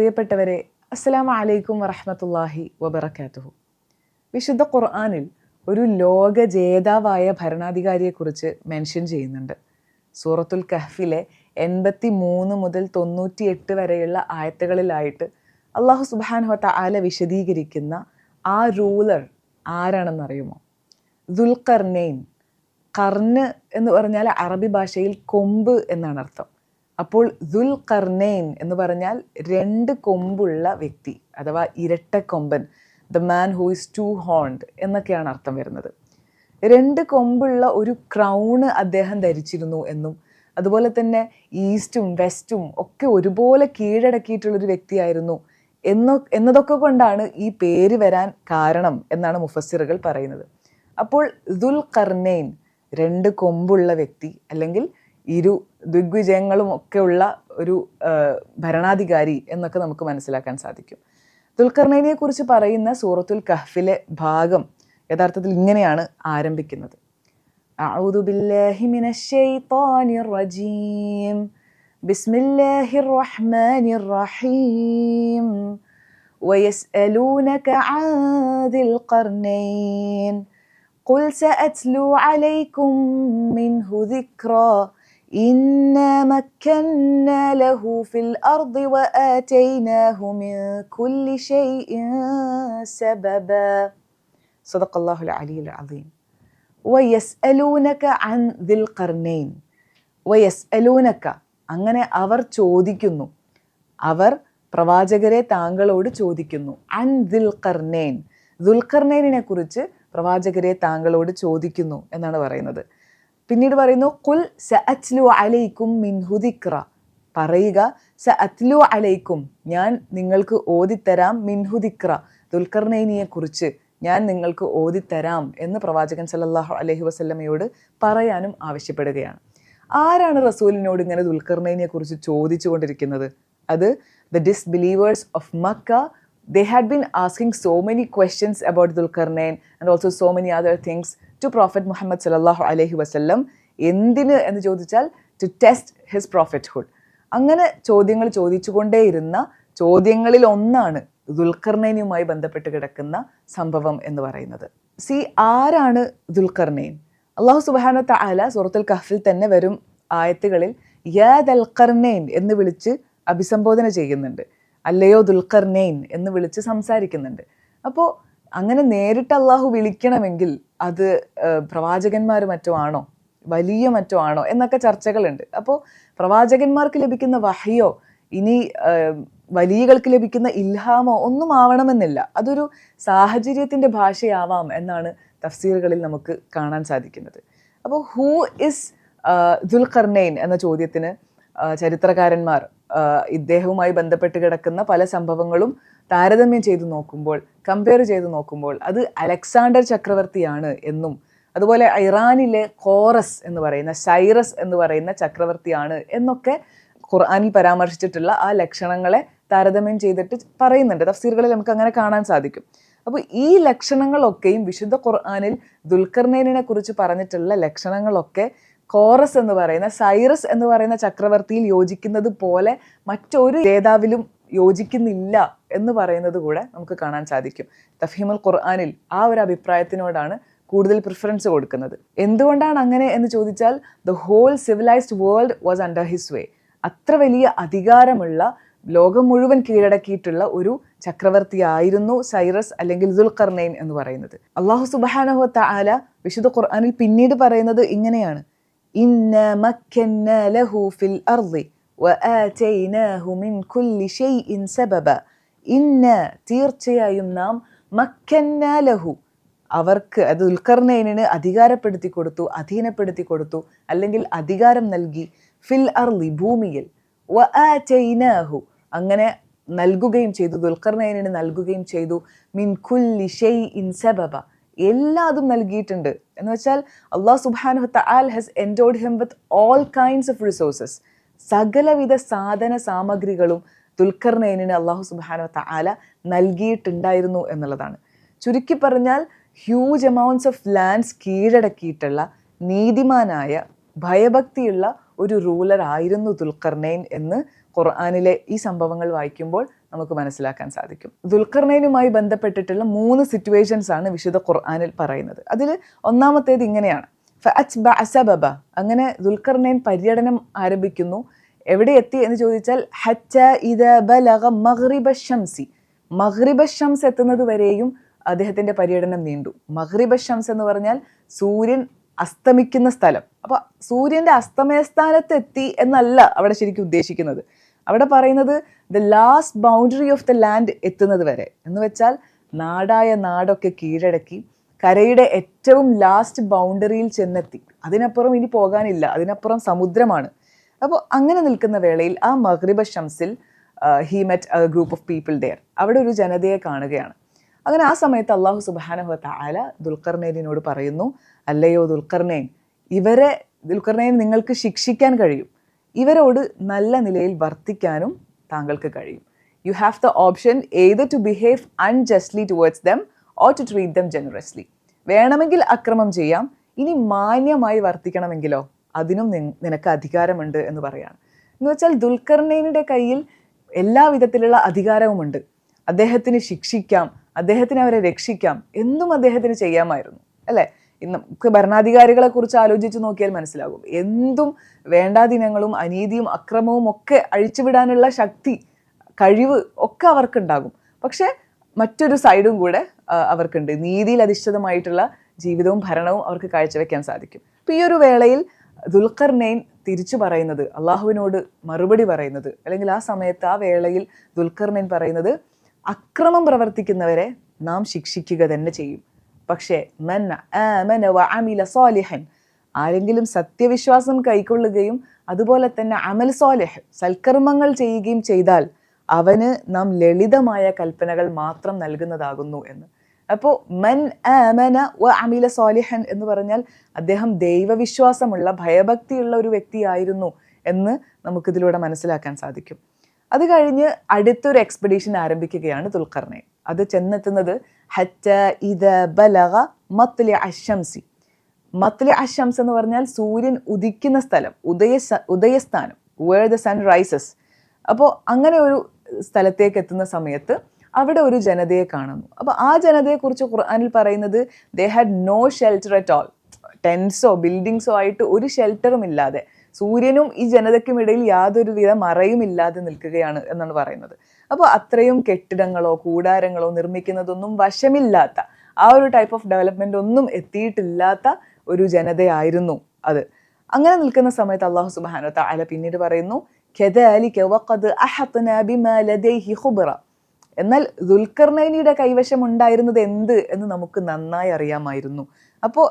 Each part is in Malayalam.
പ്രിയപ്പെട്ടവരെ അസ്സലാം അലൈക്കും വറഹമത്തല്ലാഹി വബറകാതുഹു. വിശുദ്ധ ഖുർആാനിൽ ഒരു ലോക ജേതാവായ ഭരണാധികാരിയെക്കുറിച്ച് മെൻഷൻ ചെയ്യുന്നുണ്ട്. സൂറത്തുൽ കഹ്ഫിലെ എൺപത്തി മൂന്ന് മുതൽ തൊണ്ണൂറ്റി എട്ട് വരെയുള്ള ആയത്തുകളിലായിട്ട് അള്ളാഹു സുബാൻഹത്ത ആല വിശദീകരിക്കുന്ന ആ റൂലർ ആരാണെന്നറിയുമോ? ദുൽഖർനെയിൻ കർണ് എന്ന് പറഞ്ഞാൽ അറബി ഭാഷയിൽ കൊമ്പ് എന്നാണ് അർത്ഥം. അപ്പോൾ ദുൽ കർണേൻ എന്ന് പറഞ്ഞാൽ രണ്ട് കൊമ്പുള്ള വ്യക്തി അഥവാ ഇരട്ട കൊമ്പൻ the man who is two horned എന്നൊക്കെയാണ് അർത്ഥം വരുന്നത്. രണ്ട് കൊമ്പുള്ള ഒരു ക്രൗണ് അദ്ദേഹം ധരിച്ചിരുന്നു എന്നും അതുപോലെ തന്നെ ഈസ്റ്റും വെസ്റ്റും ഒക്കെ ഒരുപോലെ കീഴടക്കിയിട്ടുള്ളൊരു വ്യക്തിയായിരുന്നു എന്നൊ എന്നതൊക്കെ കൊണ്ടാണ് ഈ പേര് വരാൻ കാരണം എന്നാണ് മുഫസ്സിറുകൾ പറയുന്നത്. അപ്പോൾ ദുൽ കർണൈൻ രണ്ട് കൊമ്പുള്ള വ്യക്തി അല്ലെങ്കിൽ ഇരു ദിഗ്വിജയങ്ങളും ഒക്കെ ഉള്ള ഒരു ആ, ഭരണാധികാരി എന്നൊക്കെ നമുക്ക് മനസ്സിലാക്കാൻ സാധിക്കും ദുൽഖർനൈനെ കുറിച്ച് പറയുന്ന സൂറത്തുൽ കഹ്ഫിലെ ഭാഗം യഥാർത്ഥത്തിൽ ഇങ്ങനെയാണ് ആരംഭിക്കുന്നത് أعوذ بالله من الشيطان الرجيم بسم الله الرحمن الرحيم ويسألونك عن ذي القرنين قل سأتلو عليكم منه ذكرا إنا مكنا له في الأرض وآتيناه من كل شيء سببا صدق الله العلي العظيم ويسألونك عن ذي القرنين ويسألونك അങ്ങനെ അവർ ചോദിക്കുന്നു അവർ പ്രവാചകരെ താങ്കളോട് ചോദിക്കുന്നു അൻ ദിൽ കർണേൻ ദുൽഖർണേനെ കുറിച്ച് പ്രവാചകരെ താങ്കളോട് ചോദിക്കുന്നു എന്നാണ് പറയുന്നത് പിന്നീട് പറയുന്നു കുൽ സ അച്ലു അലൈക്കും മിൻഹുദിക്ര പറയുക സ അത്ലു അലൈക്കും ഞാൻ നിങ്ങൾക്ക് ഓതിത്തരാം മിൻഹുദിക്ര ദുൽഖർനൈനിയെ കുറിച്ച് ഞാൻ നിങ്ങൾക്ക് ഓതിത്തരാം എന്ന് പ്രവാചകൻ സല്ലല്ലാഹു അലഹി വസല്ലമയോട് പറയാനും ആവശ്യപ്പെടുകയാണ്. ആരാണ് റസൂലിനോട് ഇങ്ങനെ ദുൽഖർനൈനിയെ കുറിച്ച് ചോദിച്ചുകൊണ്ടിരിക്കുന്നത്? അത് the disbelievers of Mecca they had been asking so many questions about Dhulqarnain and also so many other things to Prophet Muhammad sallallahu അലഹി വസ്ല്ലം എന്തിന് എന്ന് ചോദിച്ചാൽ ടു ടെസ്റ്റ് ഹിസ് പ്രോഫിറ്റ്ഹുഡ് അങ്ങനെ ചോദ്യങ്ങൾ ചോദിച്ചുകൊണ്ടേയിരുന്ന ചോദ്യങ്ങളിൽ ഒന്നാണ് ദുൽഖർനൈനുമായി ബന്ധപ്പെട്ട് കിടക്കുന്ന സംഭവം എന്ന് പറയുന്നത്. സി ആരാണ് ദുൽഖർനൈൻ? അള്ളാഹു സുബാന തആല സുഹൃത്തുൽ കഹഫിൽ തന്നെ വരും ആയത്തുകളിൽ യാ ദൽഖർനൈൻ എന്ന് വിളിച്ച് അഭിസംബോധന ചെയ്യുന്നുണ്ട്. അല്ലയോ ദുൽഖർനെയിൻ എന്ന് വിളിച്ച് സംസാരിക്കുന്നുണ്ട്. അപ്പോൾ അങ്ങനെ നേരിട്ട് അള്ളാഹു വിളിക്കണമെങ്കിൽ അത് പ്രവാചകന്മാർ മറ്റോ ആണോ? വലിയ മറ്റോ ആണോ? എന്നൊക്കെ ചർച്ചകളുണ്ട്. അപ്പോൾ പ്രവാചകന്മാർക്ക് ലഭിക്കുന്ന വഹയോ ഇനി വലിയകൾക്ക് ലഭിക്കുന്ന ഇൽഹാമോ ഒന്നും ആവണമെന്നില്ല. അതൊരു സാഹചര്യത്തിന്റെ ഭാഷയാവാം എന്നാണ് തഫ്സീറുകളിൽ നമുക്ക് കാണാൻ സാധിക്കുന്നത്. അപ്പോൾ ഹൂ ഇസ് ദുൽഖർണൈൻ എന്ന ചോദ്യത്തിന് ചരിത്രകാരന്മാർ ഇദ്ദേഹവുമായി ബന്ധപ്പെട്ട് കിടക്കുന്ന പല സംഭവങ്ങളും താരതമ്യം ചെയ്തു നോക്കുമ്പോൾ കമ്പയർ ചെയ്തു നോക്കുമ്പോൾ അത് അലക്സാണ്ടർ ചക്രവർത്തിയാണ് എന്നും അതുപോലെ ഇറാനിലെ കോറസ് എന്ന് പറയുന്ന സൈറസ് എന്ന് പറയുന്ന ചക്രവർത്തിയാണ് എന്നൊക്കെ ഖുർആാനിൽ പരാമർശിച്ചിട്ടുള്ള ആ ലക്ഷണങ്ങളെ താരതമ്യം ചെയ്തിട്ട് പറയുന്നുണ്ട്. തഫ്സീറുകളിൽ നമുക്ക് അങ്ങനെ കാണാൻ സാധിക്കും. അപ്പോൾ ഈ ലക്ഷണങ്ങളൊക്കെയും വിശുദ്ധ ഖുർആാനിൽ ദുൽഖർനൈനെ കുറിച്ച് പറഞ്ഞിട്ടുള്ള ലക്ഷണങ്ങളൊക്കെ കോറസ് എന്ന് പറയുന്ന സൈറസ് എന്ന് പറയുന്ന ചക്രവർത്തിയിൽ യോജിക്കുന്നത് പോലെ മറ്റൊരു ജേതാവിലും യോജിക്കുന്നില്ല എന്ന് പറയുന്നത് കൂടെ നമുക്ക് കാണാൻ സാധിക്കും. തഫീമുൽ ഖുർആാനിൽ ആ ഒരു അഭിപ്രായത്തിനോടാണ് കൂടുതൽ പ്രിഫറൻസ് കൊടുക്കുന്നത്. എന്തുകൊണ്ടാണ് അങ്ങനെ എന്ന് ചോദിച്ചാൽ the whole civilised world was under his way അത്ര വലിയ അധികാരമുള്ള ലോകം മുഴുവൻ കീഴടക്കിയിട്ടുള്ള ഒരു ചക്രവർത്തിയായിരുന്നു സൈറസ് അല്ലെങ്കിൽ ദുൽഖർനൈൻ എന്ന് പറയുന്നത്. അള്ളാഹു സുബാനഹു തആല വിശുദ്ധ ഖുർആാനിൽ പിന്നീട് പറയുന്നത് ഇങ്ങനെയാണ്. ഇന്ന ലഹു ഫിൽ അർളി വആതൈനാഹു മിൻ കുല്ലി ഷൈഇൻ സബബ ഇന്ന തീർച്ചയായും നാം മക്കന്നാലഹു അവർക്ക് അത് ദുൽഖർനൈനിന് അധികാരപ്പെടുത്തി കൊടുത്തു അധീനപ്പെടുത്തി കൊടുത്തു അല്ലെങ്കിൽ അധികാരം നൽകി. ഫിൽ അർലി ഭൂമിയിൽ. വആതൈനാഹു അങ്ങനെ നൽകുകയും ചെയ്തു ദുൽഖർനൈനിന് നൽകുകയും ചെയ്തു. മിൻ കുല്ലി ഷെയ് ഇൻ സബബ എല്ലാതും നൽകിയിട്ടുണ്ട്. എന്ന് വെച്ചാൽ അള്ളാഹ് സുബ്ഹാനഹു തആൽ has endowed him with all kinds of resources സകലവിധ സാധന സാമഗ്രികളും ദുൽഖർനൈനിന് അള്ളാഹു സുബാന തആല നൽകിയിട്ടുണ്ടായിരുന്നു എന്നുള്ളതാണ്. ചുരുക്കി പറഞ്ഞാൽ ഹ്യൂജ് എമൗണ്ട്സ് ഓഫ് ലാൻഡ്സ് കീഴടക്കിയിട്ടുള്ള നീതിമാനായ ഭയഭക്തിയുള്ള ഒരു റൂലർ ആയിരുന്നു ദുൽഖർനൈൻ എന്ന് ഖുർആാനിലെ ഈ സംഭവങ്ങൾ വായിക്കുമ്പോൾ നമുക്ക് മനസ്സിലാക്കാൻ സാധിക്കും. ദുൽഖർനൈനുമായി ബന്ധപ്പെട്ടിട്ടുള്ള മൂന്ന് സിറ്റുവേഷൻസ് ആണ് വിശുദ്ധ ഖുർആാനിൽ പറയുന്നത്. അതിൽ ഒന്നാമത്തേത് ഇങ്ങനെയാണ്. ഫഅത്ബഅ സബബ. അങ്ങനെ ദുൽഖർണൈൻ പര്യടനം ആരംഭിക്കുന്നു. എവിടെ എത്തി എന്ന് ചോദിച്ചാൽ ഹച്ച ഇത ബലഗ മഹ്റിബ ഷംസി മഹ്റിബ ഷംസ് എത്തുന്നത് വരെയും അദ്ദേഹത്തിന്റെ പര്യടനം നീണ്ടു. മഹ്റിബ ഷംസ് എന്ന് പറഞ്ഞാൽ സൂര്യൻ അസ്തമിക്കുന്ന സ്ഥലം. അപ്പോൾ സൂര്യന്റെ അസ്തമയ സ്ഥാനത്ത് എത്തി എന്നല്ല അവിടെ ശരിക്കും ഉദ്ദേശിക്കുന്നത്. അവിടെ പറയുന്നത് the last boundary of the land എത്തുന്നത് വരെ. എന്ന് വെച്ചാൽ നാടായ നാടൊക്കെ കീഴടക്കി കരയുടെ ഏറ്റവും ലാസ്റ്റ് ബൗണ്ടറിയിൽ ചെന്നെത്തി. അതിനപ്പുറം ഇനി പോകാനില്ല. അതിനപ്പുറം സമുദ്രമാണ്. അപ്പോൾ അങ്ങനെ നിൽക്കുന്ന വേളയിൽ ആ മഹ്രിബ ഷംസിൽ he met a group of people there അവിടെ ഒരു ജനതയെ കാണുകയാണ്. അങ്ങനെ ആ സമയത്ത് അള്ളാഹു സുബാനഹു താല ദുൽഖർനൈനിനോട് പറയുന്നു അല്ലയോ ദുൽഖർനൈൻ ഇവരെ ദുൽഖർനൈൻ നിങ്ങൾക്ക് ശിക്ഷിക്കാൻ കഴിയും. ഇവരോട് നല്ല നിലയിൽ വർത്തിക്കാനും താങ്കൾക്ക് കഴിയും. You have the option either to behave unjustly towards them or to treat them generously വേണമെങ്കിൽ അക്രമം ചെയ്യാം. ഇനി മാന്യമായി വർത്തിക്കണമെങ്കിലോ? അതിനും നിനക്ക് അധികാരമുണ്ട് എന്ന് പറയാണ്. എന്ന് വെച്ചാൽ ദുൽഖർനൈനിന്റെ കയ്യിൽ എല്ലാ വിധത്തിലുള്ള അധികാരവുമുണ്ട്. അദ്ദേഹത്തിന് ശിക്ഷിക്കാം. അദ്ദേഹത്തിന് അവരെ രക്ഷിക്കാം. എന്നും അദ്ദേഹത്തിന് ചെയ്യാമായിരുന്നു. അല്ലേ? നമുക്ക് ഭരണാധികാരികളെ കുറിച്ച് ആലോചിച്ച് നോക്കിയാൽ മനസ്സിലാകും. എന്തും വേണ്ടാദിനങ്ങളും അനീതിയും അക്രമവും ഒക്കെ അഴിച്ചുവിടാനുള്ള ശക്തി കഴിവ് ഒക്കെ അവർക്കുണ്ടാകും. പക്ഷേ മറ്റൊരു സൈഡും കൂടെ അവർക്കുണ്ട്. നീതിയിൽ അധിഷ്ഠിതമായിട്ടുള്ള ജീവിതവും ഭരണവും അവർക്ക് കാഴ്ചവെക്കാൻ സാധിക്കും. അപ്പോൾ ഈ ഒരു വേളയിൽ ദുൽഖർനെയിൻ തിരിച്ചു പറയുന്നത് അള്ളാഹുവിനോട് മറുപടി പറയുന്നത് അല്ലെങ്കിൽ ആ സമയത്ത് ആ വേളയിൽ ദുൽഖർനെയിൻ പറയുന്നത് അക്രമം പ്രവർത്തിക്കുന്നവരെ നാം ശിക്ഷിക്കുക തന്നെ ചെയ്യും. പക്ഷേ മൻ ആമന വ അമില സാലിഹൻ ആരെങ്കിലും സത്യവിശ്വാസം കൈക്കൊള്ളുകയും അതുപോലെ തന്നെ അമൽ സാലിഹ് സൽക്കർമ്മങ്ങൾ ചെയ്യുകയും ചെയ്താൽ അവന് നാം ലളിതമായ കൽപ്പനകൾ മാത്രം നൽകുന്നതാകുന്നു എന്ന്. അപ്പോൾ മൻ ആമന വ അമില സോലിഹൻ എന്ന് പറഞ്ഞാൽ അദ്ദേഹം ദൈവവിശ്വാസമുള്ള ഭയഭക്തിയുള്ള ഒരു വ്യക്തിയായിരുന്നു എന്ന് നമുക്കിതിലൂടെ മനസ്സിലാക്കാൻ സാധിക്കും. അത് കഴിഞ്ഞ് അടുത്തൊരു എക്സ്പെഡീഷൻ ആരംഭിക്കുകയാണ് ദുൽഖർണൈൻ. അത് ചെന്നെത്തുന്നത് ഹറ്റ ഇത ബലഹ മത്ലി അശംസി മത്ലി അശംസ് എന്ന് പറഞ്ഞാൽ സൂര്യൻ ഉദിക്കുന്ന സ്ഥലം ഉദയ ഉദയസ്ഥാനം വേർ ദ സൺ റൈസസ് അപ്പോൾ അങ്ങനെ ഒരു സ്ഥലത്തേക്ക് എത്തുന്ന സമയത്ത് അവിടെ ഒരു ജനതയെ കാണുന്നു. അപ്പോൾ ആ ജനതയെക്കുറിച്ച് ഖുർആാനിൽ പറയുന്നത് they had no shelter at all ടെൻസോ ബിൽഡിങ്സോ ആയിട്ട് ഒരു ഷെൽട്ടറും ഇല്ലാതെ. സൂര്യനും ഈ ജനതയ്ക്കും ഇടയിൽ യാതൊരു വിധ മറയും ഇല്ലാതെ നിൽക്കുകയാണ് എന്നാണ് പറയുന്നത്. അപ്പോൾ അത്രയും കെട്ടിടങ്ങളോ കൂടാരങ്ങളോ നിർമ്മിക്കുന്നതൊന്നും വശമില്ലാത്ത ആ ഒരു ടൈപ്പ് ഓഫ് ഡെവലപ്മെന്റ് ഒന്നും എത്തിയിട്ടില്ലാത്ത ഒരു ജനതയായിരുന്നു അത്. അങ്ങനെ നിൽക്കുന്ന സമയത്ത് അള്ളാഹു സുബാനോ താല പിന്നീട് പറയുന്നു "കെദാലിക വഖദ് അഹത്നാ ബിമാ ലദൈഹി ഖുബ്റ." എന്നാൽ ദുൽഖർനൈനിയുടെ കൈവശം ഉണ്ടായിരുന്നത് എന്ത് എന്ന് നമുക്ക് നന്നായി അറിയാമായിരുന്നു. അപ്പോൾ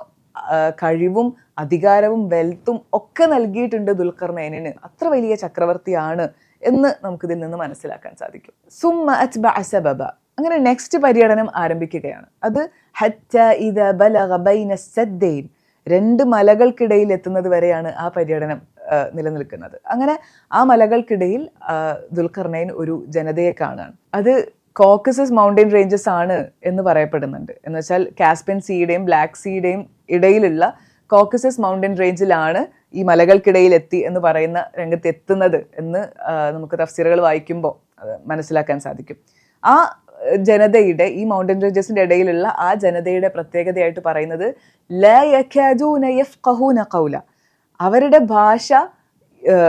കഴിവും അധികാരവും വെൽത്തും ഒക്കെ നൽകിയിട്ടുണ്ട് ദുൽഖർനൈനിന്. അത്ര വലിയ ചക്രവർത്തിയാണ് എന്ന് നമുക്കിതിൽ നിന്ന് മനസ്സിലാക്കാൻ സാധിക്കും. സുമ്മ അത്ബഅ സബബ. അങ്ങനെ നെക്സ്റ്റ് പര്യടനം ആരംഭിക്കുകയാണ്. അത് ഹറ്റ ഇത ബലഗ ബൈന സദ്ദൈൻ. രണ്ട് മലകൾക്കിടയിൽ എത്തുന്നത് വരെയാണ് ആ പര്യടനം. നിലനിൽക്കുന്നത്. അങ്ങനെ ആ മലകൾക്കിടയിൽ ആ, ദുൽഖർനൈൻ ഒരു ജനതയെ കാണുകയാണ് അത് കോക്കസസ് മൗണ്ടൻ റേഞ്ചസ് ആണ് എന്ന് പറയപ്പെടുന്നുണ്ട്. എന്ന് വെച്ചാൽ കാസ്പിയൻ സീയുടെയും ബ്ലാക്ക് സീയുടെയും ഇടയിലുള്ള കോക്കസസ് മൗണ്ടൻ റേഞ്ചിലാണ് ഈ മലകൾക്കിടയിൽ എത്തി എന്ന് പറയുന്ന രംഗത്ത് എത്തുന്നത് എന്ന് നമുക്ക് തഫ്സീറുകൾ വായിക്കുമ്പോൾ മനസ്സിലാക്കാൻ സാധിക്കും. ആ ജനതയുടെ ഈ മൗണ്ടൻ റേഞ്ചസിന്റെ ഇടയിലുള്ള ആ ജനതയുടെ പ്രത്യേകതയായിട്ട് പറയുന്നത് ലാ കൗല അവരുടെ ഭാഷ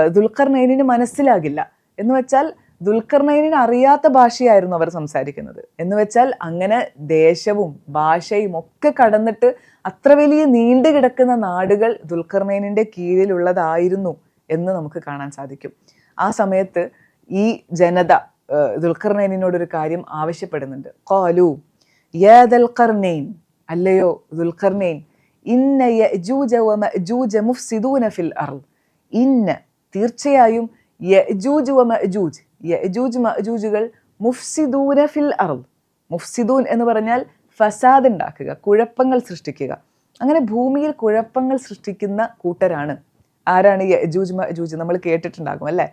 ദുൽഖർനൈനിന് മനസ്സിലാകില്ല. എന്ന് വെച്ചാൽ ദുൽഖർനൈനിന് അറിയാത്ത ഭാഷയായിരുന്നു അവർ സംസാരിക്കുന്നത്. എന്ന് വെച്ചാൽ അങ്ങനെ ദേശവും ഭാഷയും ഒക്കെ കടന്നിട്ട് അത്ര വലിയ നീണ്ടു കിടക്കുന്ന നാടുകൾ ദുൽഖർനൈനിന്റെ കീഴിലുള്ളതായിരുന്നു എന്ന് നമുക്ക് കാണാൻ സാധിക്കും. ആ സമയത്ത് ഈ ജനത ദുൽഖർനൈനിനോട് ഒരു കാര്യം ആവശ്യപ്പെടുന്നുണ്ട്. കോലു യേ ദുൽഖർനൈൻ അല്ലയോ ദുൽഖർനൈൻ ഇന്ന യഅജൂജ വമഅജൂജ മുഫ്സിദൂന ഫിൽ അർദ്. ഇന്ന തീർച്ചയായും യഅജൂജ് വമഅജൂജ് യജൂജ് മജൂജുകൾ മുഫ്സിദൂന ഫിൽ അർദ്. മുഫ്സിദൂൻ എന്ന് പറഞ്ഞാൽ ഫസാദ് ഉണ്ടാക്കുക കുഴപ്പങ്ങൾ സൃഷ്ടിക്കുക. അങ്ങനെ ഭൂമിയിൽ കുഴപ്പങ്ങൾ സൃഷ്ടിക്കുന്ന കൂട്ടരാണ്. ആരാണ് യജൂജ് മജൂജ് നമ്മൾ കേട്ടിട്ടുണ്ടാകും അല്ലേ?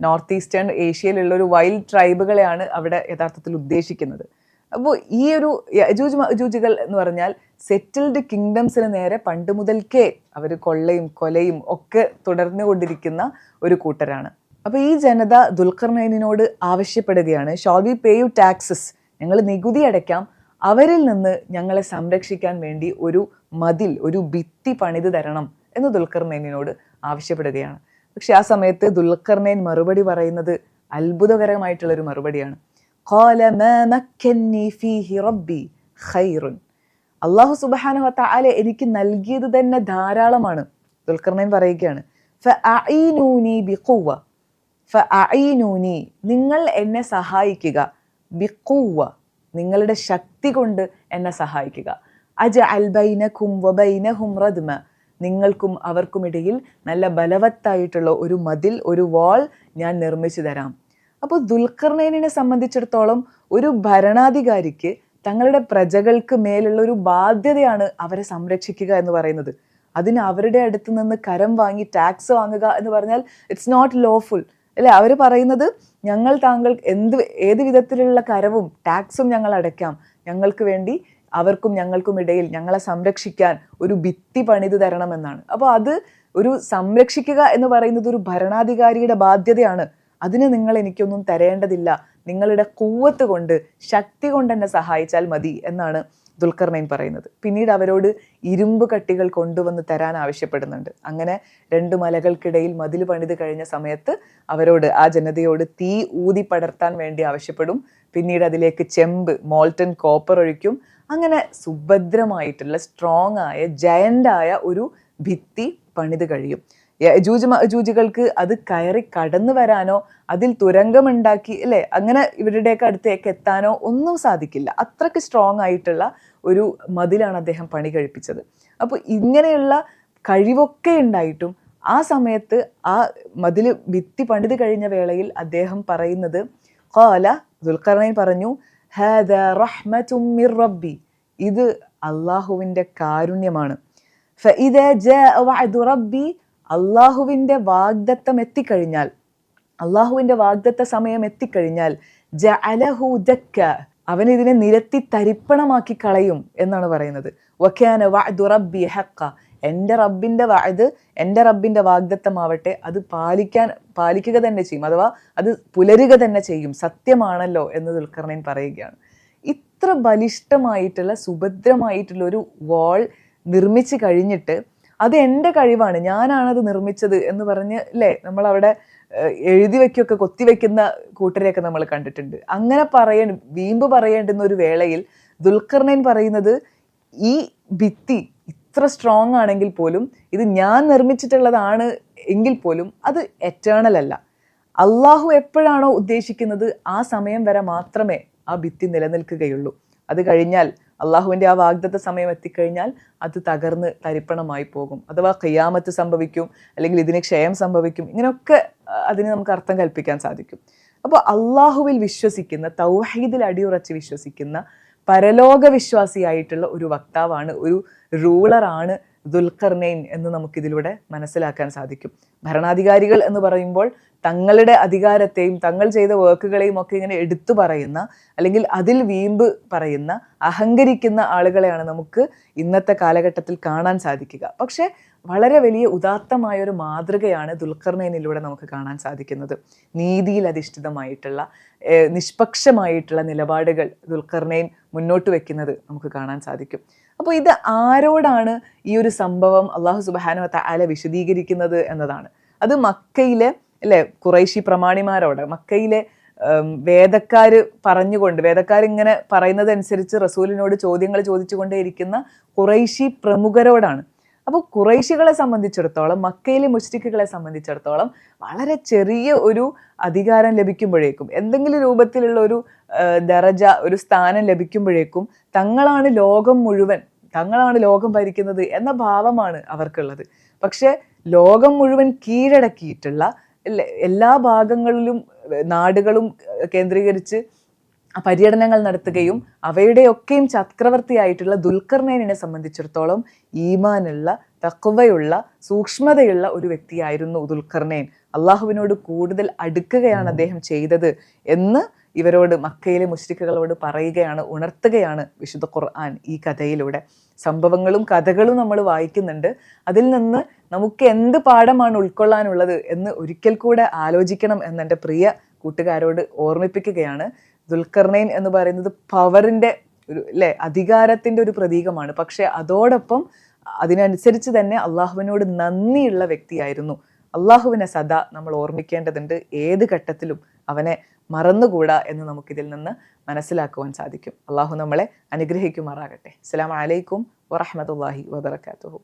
നോർത്ത് ഈസ്റ്റേൺ ഏഷ്യയിലുള്ള ഒരു വൈൽഡ് ട്രൈബുകളെയാണ് അവിടെ യഥാർത്ഥത്തിൽ ഉദ്ദേശിക്കുന്നത്. അപ്പോൾ ഈ ഒരു യജൂജ് മജൂജുകൾ എന്ന് പറഞ്ഞാൽ സെറ്റിൽഡ് കിങ്ഡംസിന് നേരെ പണ്ട് മുതൽക്കേ അവർ കൊള്ളയും കൊലയും ഒക്കെ തുടർന്നുകൊണ്ടിരിക്കുന്ന ഒരു കൂട്ടരാണ്. അപ്പോൾ ഈ ജനത ദുൽഖർനൈനിനോട് ആവശ്യപ്പെടുകയാണ് shall we pay you taxes ഞങ്ങൾ നികുതി അടയ്ക്കാം. അവരിൽ നിന്ന് ഞങ്ങളെ സംരക്ഷിക്കാൻ വേണ്ടി ഒരു മതിൽ ഒരു ഭിത്തി പണിത് തരണം എന്ന് ദുൽഖർനൈനിനോട് ആവശ്യപ്പെടുകയാണ്. പക്ഷെ ആ സമയത്ത് ദുൽഖർനൈൻ മറുപടി പറയുന്നത് അത്ഭുതകരമായിട്ടുള്ളൊരു മറുപടിയാണ്. "ഖാല മാ മക്കന്നി ഫീഹി റബ്ബി ഖൈറുൻ." അള്ളാഹു سبحانه താല എനിക്ക് നൽകിയത് തന്നെ ധാരാളമാണ് ദുൽഖർനൈൻ പറയുകയാണ് "ഫഅഈനൂനി ബിഖുവ ഫഅഈനൂനി. നിങ്ങൾ എന്നെ സഹായിക്കുക ബിഖുവ നിങ്ങളുടെ ശക്തി കൊണ്ട് എന്നെ സഹായിക്കുക അജ അൽ ബൈനക്കും വബൈനഹും റദ്മ നിങ്ങൾക്കും അവർക്കും ഇടയിൽ നല്ല ബലവത്തായിട്ടുള്ള ഒരു മതിൽ ഒരു വാൾ ഞാൻ നിർമ്മിച്ചു തരാം അപ്പോൾ ദുൽഖർനൈനിനെ സംബന്ധിച്ചിടത്തോളം ഒരു ഭരണാധികാരിക്ക് തങ്ങളുടെ പ്രജകൾക്ക് മേലുള്ള ഒരു ബാധ്യതയാണ് അവരെ സംരക്ഷിക്കുക എന്ന് പറയുന്നത്. അതിന് അവരുടെ അടുത്ത് നിന്ന് കരം വാങ്ങി ടാക്സ് വാങ്ങുക എന്ന് പറഞ്ഞാൽ ഇറ്റ്സ് നോട്ട് ലോഫുൾ അല്ലെ? അവർ പറയുന്നത് ഞങ്ങൾ താങ്കൾ എന്ത് ഏത് വിധത്തിലുള്ള കരവും ടാക്സും ഞങ്ങൾ അടയ്ക്കാം. ഞങ്ങൾക്ക് വേണ്ടി അവർക്കും ഞങ്ങൾക്കും ഇടയിൽ ഞങ്ങളെ സംരക്ഷിക്കാൻ ഒരു ഭിത്തി പണിത് തരണമെന്നാണ്. അപ്പോൾ അത് ഒരു സംരക്ഷിക്കുക എന്ന് പറയുന്നത് ഒരു ഭരണാധികാരിയുടെ ബാധ്യതയാണ്. അതിന് നിങ്ങൾ എനിക്കൊന്നും തരേണ്ടതില്ല. നിങ്ങളുടെ കൂവത്ത് കൊണ്ട് ശക്തി കൊണ്ട് എന്നെ സഹായിച്ചാൽ മതി എന്നാണ് ദുൽഖർനൈൻ പറയുന്നത്. പിന്നീട് അവരോട് ഇരുമ്പ് കട്ടികൾ കൊണ്ടുവന്ന് തരാൻ ആവശ്യപ്പെടുന്നുണ്ട്. അങ്ങനെ രണ്ട് മലകൾക്കിടയിൽ മതിൽ പണിത് കഴിഞ്ഞ സമയത്ത് അവരോട് ആ ജനതയോട് തീ ഊതി പടർത്താൻ വേണ്ടി ആവശ്യപ്പെടും. പിന്നീട് അതിലേക്ക് ചെമ്പ് മോൾട്ടൻ കോപ്പർ ഒഴിക്കും. അങ്ങനെ സുഭദ്രമായിട്ടുള്ള സ്ട്രോങ് ആയ ജയന്റായ ഒരു ഭിത്തി പണിത് കഴിയും. യജൂജ് മജൂജുകൾക്ക് അത് കയറി കടന്നു വരാനോ അതിൽ തുരങ്കമുണ്ടാക്കി അല്ലേ? അങ്ങനെ ഇവരുടെയൊക്കെ അടുത്തേക്ക് എത്താനോ ഒന്നും സാധിക്കില്ല. അത്രയ്ക്ക് സ്ട്രോങ് ആയിട്ടുള്ള ഒരു മതിലാണ് അദ്ദേഹം പണി കഴിപ്പിച്ചത്. അപ്പോൾ ഇങ്ങനെയുള്ള കഴിവൊക്കെ ഉണ്ടായിട്ടും ആ സമയത്ത് ആ മതിൽ ഭിത്തി പണിത് കഴിഞ്ഞ വേളയിൽ അദ്ദേഹം പറയുന്നത് ഖാല ദുൽഖർണൈൻ പറഞ്ഞു ഹാദ റഹ്മതും മിർ റബ്ബി. ഇത് അള്ളാഹുവിന്റെ കാരുണ്യമാണ്. ഫഇദാ ജാഅ വഅദു റബ്ബി അള്ളാഹുവിന്റെ വാഗ്ദത്തം എത്തിക്കഴിഞ്ഞാൽ അള്ളാഹുവിന്റെ വാഗ്ദത്ത സമയം എത്തിക്കഴിഞ്ഞാൽ ജ ദക്ക അവൻ ഇതിനെ നിരത്തി തരിപ്പണമാക്കി കളയും എന്നാണ് പറയുന്നത്. വഖാന വഅദു റബ്ബി ഹഖ. എന്റെ റബ്ബിന്റെ ഇത് എന്റെ റബ്ബിന്റെ വാഗ്ദത്തമാവട്ടെ അത് പാലിക്കാൻ പാലിക്കുക തന്നെ ചെയ്യും അഥവാ അത് പുലരുക തന്നെ ചെയ്യും സത്യമാണല്ലോ എന്ന് ദുൽഖർണയൻ പറയുകയാണ്. ഇത്ര ബലിഷ്ഠമായിട്ടുള്ള സുഭദ്രമായിട്ടുള്ള ഒരു വാൾ നിർമ്മിച്ചു കഴിഞ്ഞിട്ട് അത് എന്റെ കഴിവാണ്. ഞാനാണത് നിർമ്മിച്ചത് എന്ന് പറഞ്ഞ് അല്ലേ നമ്മളവിടെ എഴുതി വയ്ക്കൊക്കെ കൊത്തിവെക്കുന്ന കൂട്ടരെയൊക്കെ നമ്മൾ കണ്ടിട്ടുണ്ട്. അങ്ങനെ പറയ വീമ്പ് പറയേണ്ടുന്ന ഒരു വേളയിൽ ദുൽഖർണൈൻ പറയുന്നത് ഈ ഭിത്തി ഇത്ര സ്ട്രോങ് ആണെങ്കിൽ പോലും ഇത് ഞാൻ നിർമ്മിച്ചിട്ടുള്ളതാണ് എങ്കിൽ പോലും അത് എറ്റേണൽ അല്ല. അള്ളാഹു എപ്പോഴാണോ ഉദ്ദേശിക്കുന്നത് ആ സമയം വരെ മാത്രമേ ആ ഭിത്തി നിലനിൽക്കുകയുള്ളൂ. അത് കഴിഞ്ഞാൽ അള്ളാഹുവിന്റെ ആ വാഗ്ദത്ത സമയം എത്തിക്കഴിഞ്ഞാൽ അത് തകർന്ന് തരിപ്പണമായി പോകും. അഥവാ കയ്യാമത്ത് സംഭവിക്കും അല്ലെങ്കിൽ ഇതിന് ക്ഷയം സംഭവിക്കും ഇങ്ങനെയൊക്കെ അതിന് നമുക്ക് അർത്ഥം കൽപ്പിക്കാൻ സാധിക്കും. അപ്പോൾ അള്ളാഹുവിൽ വിശ്വസിക്കുന്ന തൗഹീദിൽ അടിയുറച്ച് വിശ്വസിക്കുന്ന പരലോക വിശ്വാസിയായിട്ടുള്ള ഒരു വക്താവാണ് ഒരു റൂളറാണ് ദുൽഖർനെയിൻ എന്ന് നമുക്കിതിലൂടെ മനസ്സിലാക്കാൻ സാധിക്കും. ഭരണാധികാരികൾ എന്ന് പറയുമ്പോൾ തങ്ങളുടെ അധികാരത്തെയും തങ്ങൾ ചെയ്ത വർക്കുകളെയും ഒക്കെ ഇങ്ങനെ എടുത്തു പറയുന്ന അല്ലെങ്കിൽ അതിൽ വീമ്പ് പറയുന്ന അഹങ്കരിക്കുന്ന ആളുകളെയാണ് നമുക്ക് ഇന്നത്തെ കാലഘട്ടത്തിൽ കാണാൻ സാധിക്കുക. പക്ഷേ വളരെ വലിയ ഉദാത്തമായ ഒരു മാതൃകയാണ് ദുൽഖർനൈനിലൂടെ നമുക്ക് കാണാൻ സാധിക്കുന്നത്. നീതിയിൽ അധിഷ്ഠിതമായിട്ടുള്ള നിഷ്പക്ഷമായിട്ടുള്ള നിലപാടുകൾ ദുൽഖർനൈൻ മുന്നോട്ട് വെക്കുന്നത് നമുക്ക് കാണാൻ സാധിക്കും. അപ്പോൾ ഇത് ആരോടാണ് ഈ ഒരു സംഭവം അള്ളാഹു സുബാനു ആല വിശദീകരിക്കുന്നത് എന്നതാണ്. അത് മക്കയിലെ അല്ലെ? കുറേശി പ്രമാണിമാരോട്. മക്കയിലെ വേദക്കാർ പറഞ്ഞുകൊണ്ട് വേദക്കാരിങ്ങനെ പറയുന്നതനുസരിച്ച് റസൂലിനോട് ചോദ്യങ്ങൾ ചോദിച്ചുകൊണ്ടേയിരിക്കുന്ന കുറേശി പ്രമുഖരോടാണ്. അപ്പോൾ കുറേശികളെ സംബന്ധിച്ചിടത്തോളം മക്കയിലെ മുസ്റ്റിക്കുകളെ സംബന്ധിച്ചിടത്തോളം വളരെ ചെറിയ ഒരു അധികാരം ലഭിക്കുമ്പോഴേക്കും എന്തെങ്കിലും രൂപത്തിലുള്ള ഒരു ദറജ ഒരു സ്ഥാനം ലഭിക്കുമ്പോഴേക്കും തങ്ങളാണ് ലോകം മുഴുവൻ തങ്ങളാണ് ലോകം ഭരിക്കുന്നത് എന്ന ഭാവമാണ് അവർക്കുള്ളത്. പക്ഷേ ലോകം മുഴുവൻ കീഴടക്കിയിട്ടുള്ള എല്ലാ ഭാഗങ്ങളിലും നാടുകളും കേന്ദ്രീകരിച്ച് പര്യടനങ്ങൾ നടത്തുകയും അവയുടെയൊക്കെയും ചക്രവർത്തിയായിട്ടുള്ള ദുൽഖർനൈനെ സംബന്ധിച്ചിടത്തോളം ഈമാനുള്ള തക്കുവയുള്ള സൂക്ഷ്മതയുള്ള ഒരു വ്യക്തിയായിരുന്നു ദുൽഖർനൈൻ. അള്ളാഹുവിനോട് കൂടുതൽ അടുക്കുകയാണ് അദ്ദേഹം ചെയ്തത് എന്ന് ഇവരോട് മക്കയിലെ മുഷ്രിഖകളോട് പറയുകയാണ് ഉണർത്തുകയാണ് വിശുദ്ധ ഖുർആൻ ഈ കഥയിലൂടെ. സംഭവങ്ങളും കഥകളും നമ്മൾ വായിക്കുന്നുണ്ട്. അതിൽ നിന്ന് നമുക്ക് എന്ത് പാഠമാണ് ഉൾക്കൊള്ളാനുള്ളത് എന്ന് ഒരിക്കൽ കൂടെ ആലോചിക്കണം എന്നെന്റെ പ്രിയ കൂട്ടുകാരോട് ഓർമ്മിപ്പിക്കുകയാണ്. ദുൽഖർണൈൻ എന്ന് പറയുന്നത് പവറിന്റെ ഒരു അല്ലേ അധികാരത്തിന്റെ ഒരു പ്രതീകമാണ്. പക്ഷേ അതോടൊപ്പം അതിനനുസരിച്ച് തന്നെ അള്ളാഹുവിനോട് നന്ദിയുള്ള വ്യക്തിയായിരുന്നു. അള്ളാഹുവിനെ സദാ നമ്മൾ ഓർമ്മിക്കേണ്ടതുണ്ട്. ഏത് ഘട്ടത്തിലും അവനെ മറന്നുകൂടാ എന്ന് നമുക്കിതിൽ നിന്ന് മനസ്സിലാക്കുവാൻ സാധിക്കും. അള്ളാഹു നമ്മളെ അനുഗ്രഹിക്കുമാറാകട്ടെ. അസ്സലാമു അലൈക്കും വറഹമത്തല്ലാഹി വബർക്കാത്തുഹു